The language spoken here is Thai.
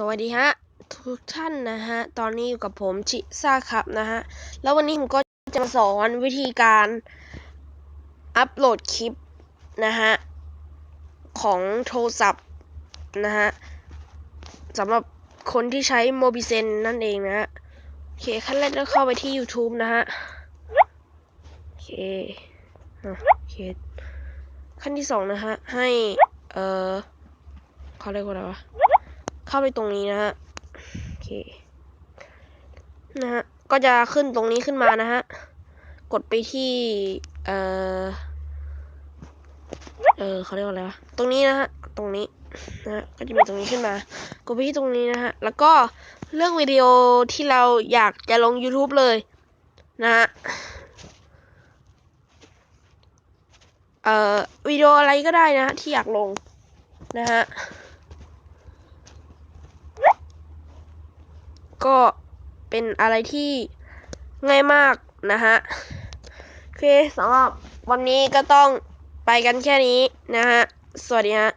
สวัสดีฮะ ทุกท่านนะฮะ ตอนนี้อยู่กับผมชิซ่าครับนะฮะ แล้ววันนี้ผมก็จะมาสอนวิธีการอัปโหลดคลิปนะฮะ ของโทรศัพท์นะฮะสำหรับคนที่ใช้โมบิเซนนั่นเองนะฮะ โอเค ขั้นแรกก็เข้าไปที่ YouTube นะฮะ โอเคโอเค ขั้นที่สองนะฮะ ให้ เอ่อเขาเรียกว่าอะไรวะ เข้าไปตรงนี้นะฮะโอเคนะฮะก็จะขึ้นตรงนี้ขึ้นมานะฮะกดไปที่เอ่อเออเขาเรียกว่าอะไรวะตรงนี้นะฮะตรงนี้นะฮะก็จะมีตรงนี้ขึ้นมากดไปที่ตรงนี้นะฮะแล้วก็เลือกวิดีโอที่เราอยากจะลง YouTube เลยนะฮะเอ่อวิดีโออะไรก็ได้นะฮะที่อยากลงนะฮะ ก็เป็นอะไรที่ง่ายมากนะฮะโอเคสำหรับวันนี้ก็ต้องไปกันแค่นี้นะฮะ สวัสดีฮะ